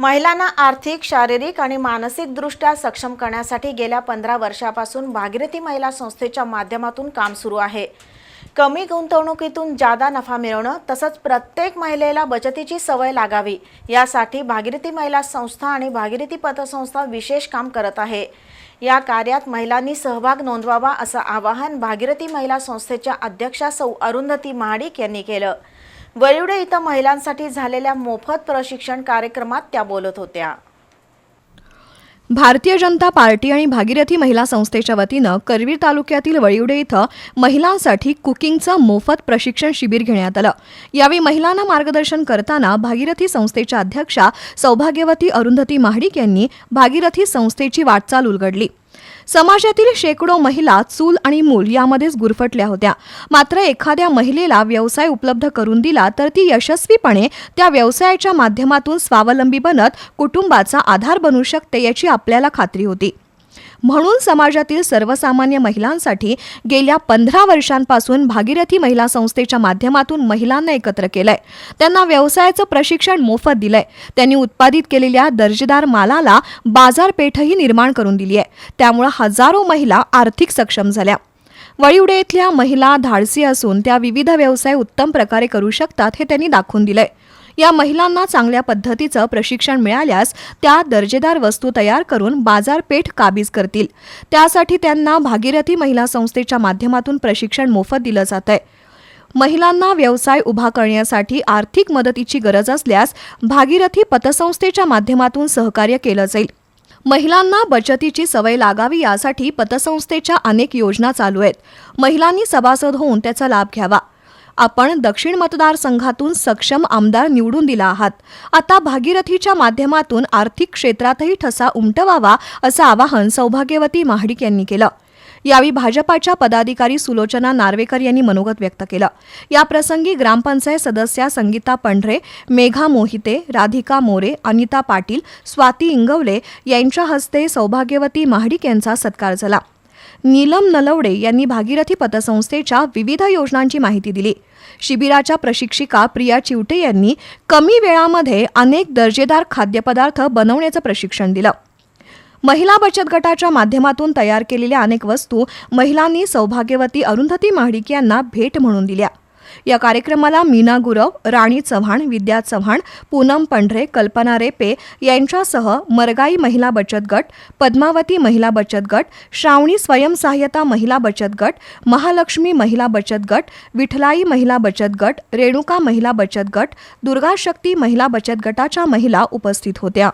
महिलांना आर्थिक शारीरिक आणि मानसिकदृष्ट्या सक्षम करण्यासाठी गेल्या पंधरा वर्षापासून भागीरथी महिला संस्थेच्या माध्यमातून काम सुरू आहे. कमी गुंतवणुकीतून जादा नफा मिळवणं तसंच प्रत्येक महिलेला बचतीची सवय लागावी यासाठी भागीरथी महिला संस्था आणि भागीरथी पतसंस्था विशेष काम करत आहे. या कार्यात महिलांनी सहभाग नोंदवावा असं आवाहन भागीरथी महिला संस्थेच्या अध्यक्षा सौ अरुंधती महाडिक यांनी केलं. वरिवडे इथं महिलांसाठी झालेल्या मोफत प्रशिक्षण कार्यक्रमात त्या बोलत होत्या. भारतीय जनता पार्टी आणि भागीरथी महिला संस्थेच्या वतीनं करवीर तालुक्यातील वळिवडे इथं महिलांसाठी कुकिंगचं मोफत प्रशिक्षण शिबिर घेण्यात आलं. यावेळी महिलांना मार्गदर्शन करताना भागीरथी संस्थेच्या अध्यक्षा सौभाग्यवती अरुंधती महाडिक यांनी भागीरथी संस्थेची वाटचाल उलगडली. समाजातील शेकडो महिला चूल आणि मूल यामध्येच गुरफटल्या होत्या. मात्र एखाद्या महिलेला व्यवसाय उपलब्ध करून दिला तर ती यशस्वीपणे त्या व्यवसायाच्या माध्यमातून स्वावलंबी बनत कुटुंबाचा आधार बनू शकते याची आपल्याला खात्री होती. म्हणून समाजातील सर्वसामान्य महिलांसाठी गेल्या पंधरा वर्षांपासून भागीरथी महिला संस्थेच्या माध्यमातून महिलांना एकत्र केलंय. त्यांना व्यवसायाचं प्रशिक्षण मोफत दिलंय. त्यांनी उत्पादित केलेल्या दर्जेदार मालाला बाजारपेठही निर्माण करून दिली आहे. त्यामुळे हजारो महिला आर्थिक सक्षम झाल्या. वळीवडे इथल्या महिला धाडसी असून त्या विविध व्यवसाय उत्तम प्रकारे करू शकतात हे त्यांनी दाखवून दिलंय. या महिलांना चांगल्या पद्धतीचं प्रशिक्षण मिळाल्यास त्या दर्जेदार वस्तू तयार करून बाजारपेठ काबीज करतील. त्यासाठी त्यांना भागीरथी महिला संस्थेच्या माध्यमातून प्रशिक्षण मोफत दिलं जात आहे महिलांना व्यवसाय उभा करण्यासाठी आर्थिक मदतीची गरज असल्यास भागीरथी पतसंस्थेच्या माध्यमातून सहकार्य केलं जाईल. महिलांना बचतीची सवय लागावी यासाठी पतसंस्थेच्या अनेक योजना चालू आहेत. महिलांनी सभासद होऊन त्याचा लाभ घ्यावा. आपण दक्षिण मतदारसंघातून सक्षम आमदार निवडून दिला आहात. आता भागीरथीच्या माध्यमातून आर्थिक क्षेत्रातही ठसा उमटवावा असं आवाहन सौभाग्यवती महाडिक यांनी केलं. यावेळी भाजपाच्या पदाधिकारी सुलोचना नार्वेकर यांनी मनोगत व्यक्त केलं. याप्रसंगी ग्रामपंचायत सदस्या संगीता पंढरे मेघा मोहिते राधिका मोरे अनिता पाटील स्वाती इंगवले यांच्या हस्ते सौभाग्यवती महाडिक यांचा सत्कार झाला. नीलम नलवडे यांनी भागीरथी पतसंस्थेच्या विविध योजनांची माहिती दिली. शिबिराच्या प्रशिक्षिका प्रिया चिवटे यांनी कमी वेळामध्ये अनेक दर्जेदार खाद्यपदार्थ बनवण्याचं प्रशिक्षण दिलं. महिला बचत गटाच्या माध्यमातून तयार केलेल्या अनेक वस्तू महिलांनी सौभाग्यवती अरुंधती महाडिक यांना भेट म्हणून दिल्या. या कार्यक्रमाला मीना गुरव राणी चव्हाण विद्या चव्हाण पूनम पंढरे कल्पना रेपे यांच्यासह मरगाई महिला बचत गट पद्मावती महिला बचत गट श्रावणी स्वयंसहाय्यता महिला बचत गट महालक्ष्मी महिला बचत गट विठलाई महिला बचत गट रेणुका महिला बचत गट दुर्गाशक्ती महिला बचत गटाच्या महिला उपस्थित होत्या.